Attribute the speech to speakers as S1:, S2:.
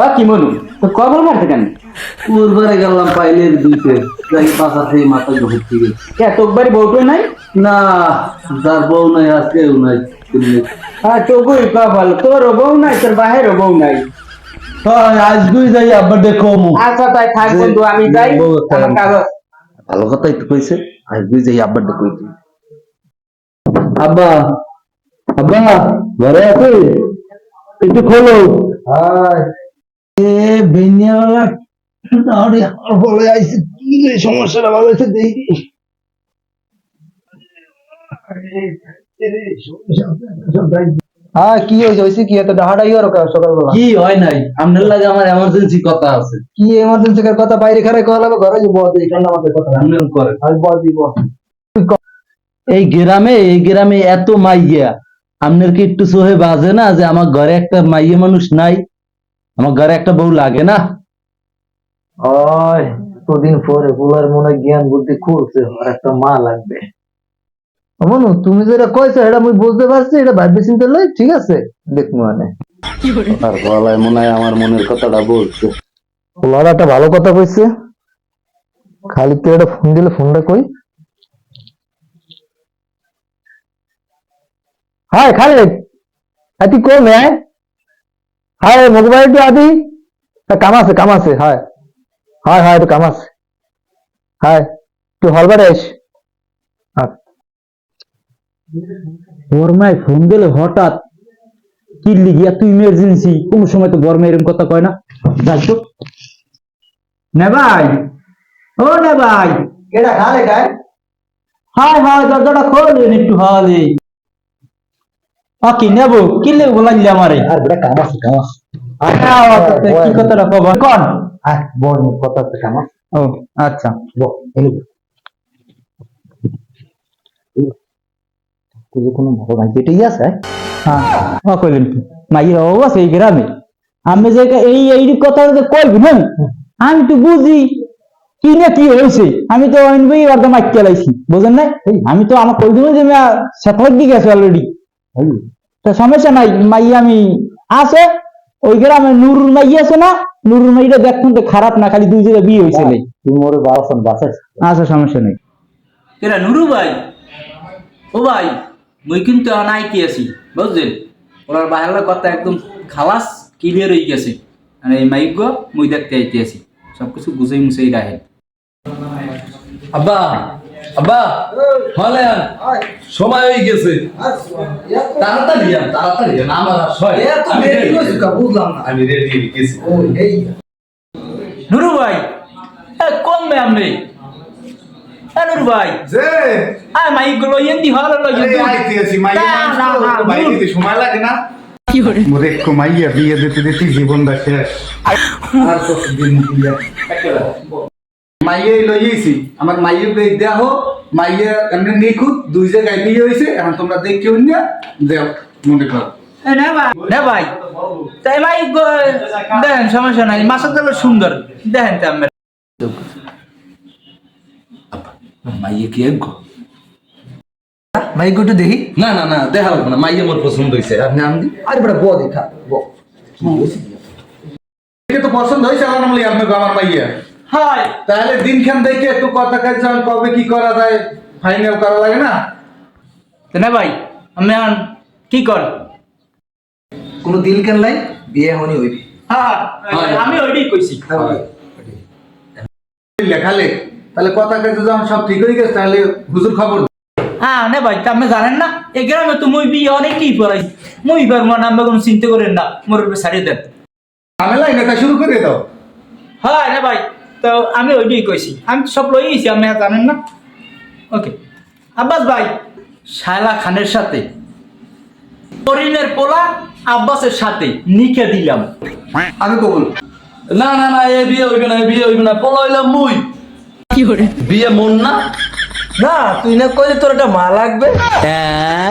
S1: ও কি মনু? তো কবর মারতে কেন?
S2: উর্বারে গেলাম পাইলের দুইতে। যাই পাশা থেকে মাথা ঘুরে থেকে
S1: কে তোর বাড়ি বউটো নাই?
S2: না যার বউ নাই আর নাই। তুমি
S1: কপাল তোর বউ নাই তোর বাহিরও বউ নাই।
S2: আজগুই যাই আবার দেখো
S1: আচ্ছা তাই থাক বন্ধু আমি যাই। আমার কাগজ।
S2: ভালো কথাই তো কইছে আজগুই যাই আবার দেখো আব্বা আব্বা ঘরে আছে একটু খোলো। বলে কি রে সমস্যাটা ভালো হয়েছে দেখি।
S3: হ্যাঁ কি হয়েছে হয়েছে কি? এত ডাহাডাই আর সকালবেলা?
S2: কি হয় নাই? আপনার লাগে আমার এমার্জেন্সি কথা আছে।
S3: কি এমার্জেন্সি কার কথা? বাইরে খারে কল হবে ঘরে যে এই ঠান্ডা মাথায় কথা।
S2: আপনার করে
S3: দিব।
S2: এই গ্রামে এই গ্রামে এত মাইয়া। আপনার কি একটু সোহে বাজে না যে আমার ঘরে একটা মাইয়ে মানুষ নাই? আমার ঘরে একটা বউ লাগে না?
S3: ওই পরে বুলার মনে জ্ঞান বুদ্ধি খুলছে আর একটা মা লাগবে। মনু তুমি যেটা কইছো এটা আমি বুঝতে পারছি এটা ভাববে চিন্তা লই ঠিক আছে? দেখ মানে।
S2: আর গলায় মনে হয় আমার মনের কথাটা বলছে।
S3: বুলার একটা ভালো কথা কইছে। খালি কে একটা ফোন দিলে ফোনটা কই? হাই খালিদ আতি কম হ্যাঁ হাই মোবাইল তো আদি কাম আছে কাম আছে হায়। হায় হায় একটু কাম আছে। হায় তুই হলবারে আইস
S2: বর্মায় ফোন দিলে হঠাৎ। কি লিগিয়া তুই ইমার্জেন্সি কোন সময় তো বর্মা এরকম কথা কয় না। যাই তো
S1: নে ভাই? ও নে ভাই?
S3: এটা খালে গায়
S1: হাই হাই দরজাটা খোলেন একটু হলে আ কি নেব কি লেব বলাইলে আমারে?
S3: আর বেটা কাম আছে কাম আছে।
S1: কি কবা? কোন?
S3: আর বড় কথা আছে কাম
S1: ও আচ্ছা।
S3: বল এলো তুই কোনো বড় ভাই যেটাই আছে
S1: হ্যাঁ ও কইলেন কি? মাইয়ের অভাব আছে এই গ্রামে। আমি যে এই এই কথা যে কইবি না আমি তো বুঝি কি না কি হয়েছে। আমি তো অনবই একদম আটকে লাইছি বুঝেন না আমি তো আমার কই দিবেন যে আমি সেথাক দিয়ে গেছে অলরেডি তো সমস্যা নাই মাই আমি আছে ওই গ্রামে নুরুর মাই আছে না নুরুর মাইটা দেখুন তো খারাপ না খালি দুই জায়গায় বিয়ে হয়েছে।
S3: বাসন বাসাস
S1: আচ্ছা সমস্যা নেই।
S4: এরা নুরু ভাই ও ভাই মুই কিন্তু অনাইতে আছি বুঝছেন? ওনার বাহারের কথা একদম খালাস ক্লিয়ার হয়ে গেছে। আর এই মাইক মুই দেখতে আইতে আছি। সবকিছু গুছাই মুছাই রাখে
S5: আব্বা আব্বা হলে সময় হয়ে গেছে। তাড়াতাড়ি তাড়াতাড়ি আমার আর।
S3: বুঝলাম না।
S5: আমি রেডি হয়ে গেছি।
S4: নুরু ভাই এ কোন বে আমনে নুরু ভাই।
S5: যে।
S4: আয় মাইকগুলো এন্দি হল
S5: তো, বাইরে
S4: নুরু।
S5: দিতে সময় লাগে না? মোরে মাইয়া বিয়ে দিতে দিতে জীবনটা শেষ। আর কতদিন বিয়ে মাইয়া লইয়েছি আমার মাইয়ের বেগ দেয়া হোক মাইয়া এমনি নিখুঁত দুই জায়গায় বিয়ে হয়েছে এখন তোমরা দেখিও না দেও মনে করো।
S4: না ভাই। না ভাই। দেখেন সমস্যা নাই। মাসা তো সুন্দর। দেখেন তো আমরা।
S5: মাইয়া কি এক
S3: একটু দেখি।
S5: না না না দেখা লাগবে না। মাইয়া মোর পছন্দ হয়েছে আপনি আন দি?
S3: আরে বেটা ব দেখা ব
S5: এটা তো পছন্দ হয়েছে আমার মাইয়া।
S4: হাই
S5: তাহলে দিনখান দেখে একটু কথা কাজ কবে কি করা যায় ফাইনাল করা লাগে না?
S4: তো না ভাই আমি এখন কি কর?
S3: কোনো দিল কেন লাই বিয়ে হনি হইবি
S4: হ্যাঁ। আমি ওইটাই কইছি।
S5: লেখালে তাহলে কথা কাজ যখন সব ঠিক হয়ে গেছে তাহলে হুজুর খবর
S4: হ্যাঁ না ভাই তা আপনি জানেন না? এই গ্রামে তো মই বিয়ে অনেকই পড়াই। মই বার মন আমরা কোনো চিন্তা করেন না মোর উপরে ছাড়িয়ে দেন।
S5: ঝামেলাই নেতা শুরু করে দাও।
S4: হ্যাঁ না ভাই তো আমি ওইটাই কইছি। আমি সব লই গেছি আপনি জানেন না? ওকে আব্বাস ভাই শায়লা খানের সাথে করিমের পোলা আব্বাসের সাথে নিকে দিলাম।
S5: আমি কবুল।
S6: না না না এ বিয়ে হইবে না এ বিয়ে হইবে না পলা হইলাম মুই। কি বিয়ে মন না?
S3: না তুই না কইলে তোর একটা মা লাগবে?
S6: হ্যাঁ।